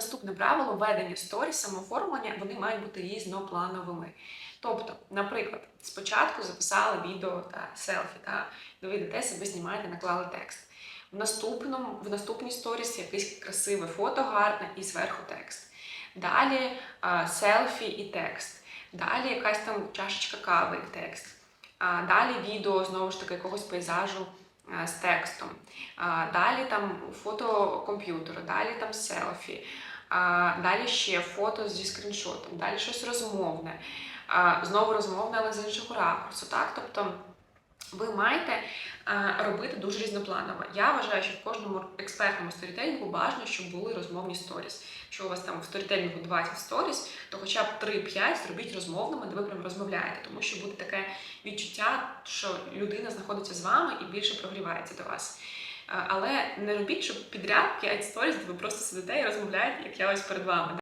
Наступне правило ведення сторіс, самооформлення, вони мають бути різноплановими. Тобто, наприклад, спочатку записали відео та селфі, та де ви йдете себе знімаєте, наклали текст. В наступному, в наступній сторіс якесь красиве фото гарне і зверху текст. Далі а, селфі і текст. Далі якась там чашечка кави і текст. А, далі відео знову ж таки якогось пейзажу з текстом. Далі там фото комп'ютеру, далі там селфі. Далі ще фото зі скріншотом, далі щось розмовне. Знову розмовне, але з іншого ракурсу. Так? Тобто ви маєте а, робити дуже різнопланово. Я вважаю, що в кожному експертному сторітелінгу бажано, щоб були розмовні сторіс. Якщо у вас там в сторітелінгу 20 сторіс, то хоча б 3-5 зробіть розмовними, де ви прям розмовляєте, тому що буде таке відчуття, що людина знаходиться з вами і більше прогрівається до вас. А, Але не робіть, щоб підряд 5 сторіс, де ви просто сидите і розмовляєте, як я ось перед вами.